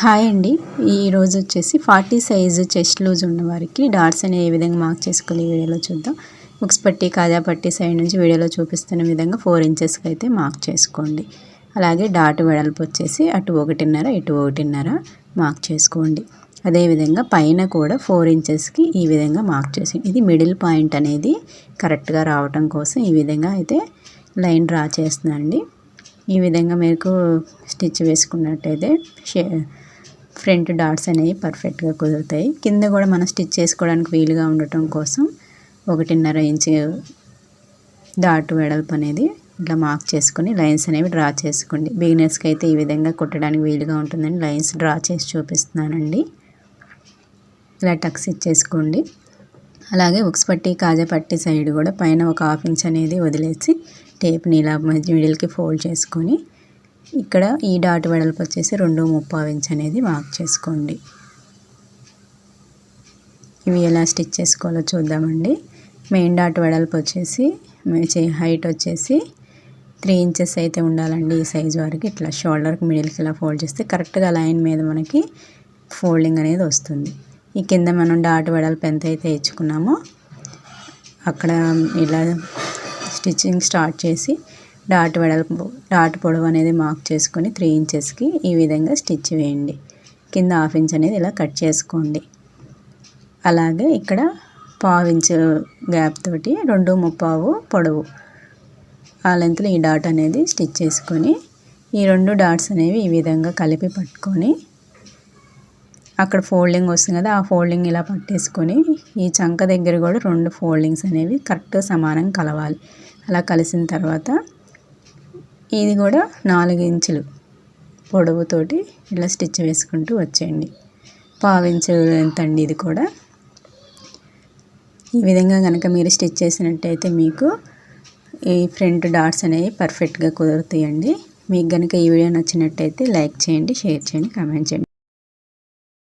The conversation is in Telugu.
హాయ్ అండి. ఈరోజు వచ్చేసి ఫార్టీ సైజు చెస్ట్ లూజ్ ఉన్నవారికి డాట్స్ అనే ఏ విధంగా మార్క్ చేసుకోవాలి ఈ వీడియోలో చూద్దాం. బుక్స్ పట్టి కాజా పట్టి సైడ్ నుంచి వీడియోలో చూపిస్తున్న విధంగా ఫోర్ ఇంచెస్కి అయితే మార్క్ చేసుకోండి. అలాగే డాట్ వెడల్పు వచ్చేసి అటు ఒకటిన్నర ఇటు ఒకటిన్నర మార్క్ చేసుకోండి. అదేవిధంగా పైన కూడా ఫోర్ ఇంచెస్కి ఈ విధంగా మార్క్ చేసి ఇది మిడిల్ పాయింట్ అనేది కరెక్ట్గా రావటం కోసం ఈ విధంగా అయితే లైన్ డ్రా చేస్తున్నానండి. ఈ విధంగా మీకు స్టిచ్ వేసుకున్నట్టయితే షే ఫ్రంట్ డాట్స్ అనేవి పర్ఫెక్ట్గా కుదురుతాయి. కింద కూడా మనం స్టిచ్ చేసుకోవడానికి వీలుగా ఉండటం కోసం ఒకటిన్నర ఇంచు డాట్ వెడల్పు అనేది ఇట్లా మార్క్ చేసుకుని లైన్స్ అనేవి డ్రా చేసుకోండి. బిగినర్స్కి అయితే ఈ విధంగా కుట్టడానికి వీలుగా ఉంటుందని లైన్స్ డ్రా చేసి చూపిస్తున్నానండి. ఇలా టక్స్ ఇచ్చేసుకోండి. అలాగే ఉక్స్ పట్టి కాజా పట్టి సైడ్ కూడా పైన ఒక హాఫ్ ఇంచ్ అనేది వదిలేసి టేప్ని ఇలా మిడిల్కి ఫోల్డ్ చేసుకొని ఇక్కడ ఈ డాట్ వెడల్పు వచ్చేసి రెండు ముప్పావు ఇంచ్ అనేది మార్క్ చేసుకోండి. ఇవి ఎలా స్టిచ్ చేసుకోవాలో చూద్దామండి. మెయిన్ డాట్ వెడల్పు వచ్చేసి హైట్ వచ్చేసి త్రీ ఇంచెస్ అయితే ఉండాలండి ఈ సైజ్ వరకు. ఇట్లా షోల్డర్కి మిడిల్కి ఇలా ఫోల్డ్ చేస్తే కరెక్ట్గా లైన్ మీద మనకి ఫోల్డింగ్ అనేది వస్తుంది. ఈ కింద మనం డాట్ వెడల్పు ఎంత అయితే ఇచ్చుకున్నామో అక్కడ ఇలా స్టిచ్చింగ్ స్టార్ట్ చేసి డాట్ వెడల్పు డాట్ పొడవు అనేది మార్క్ చేసుకొని త్రీ ఇంచెస్కి ఈ విధంగా స్టిచ్ వేయండి. కింద హాఫ్ ఇంచ్ అనేది ఇలా కట్ చేసుకోండి. అలాగే ఇక్కడ పావు ఇంచు గ్యాప్ తోటి రెండు ముప్పావు పొడవు. ఆ లెంత్లో ఈ డాట్ అనేది స్టిచ్ చేసుకొని ఈ రెండు డాట్స్ అనేవి ఈ విధంగా కలిపి పట్టుకొని అక్కడ ఫోల్డింగ్ వస్తుంది కదా ఆ ఫోల్డింగ్ ఇలా పట్టేసుకొని ఈ చంక దగ్గర కూడా రెండు ఫోల్డింగ్స్ అనేవి కరెక్ట్గా సమానంగా కలవాలి. అలా కలిసిన తర్వాత ఇది కూడా నాలుగు ఇంచులు పొడవుతోటి ఇలా స్టిచ్ వేసుకుంటూ వచ్చేయండి. పావించు ఎంత అండి ఇది కూడా. ఈ విధంగా కనుక మీరు స్టిచ్ చేసినట్టయితే మీకు ఈ ఫ్రంట్ డాట్స్ అనేవి పర్ఫెక్ట్గా కుదురుతాయండి. మీకు కనుక ఈ వీడియో నచ్చినట్టయితే లైక్ చేయండి షేర్ చేయండి కామెంట్ చేయండి.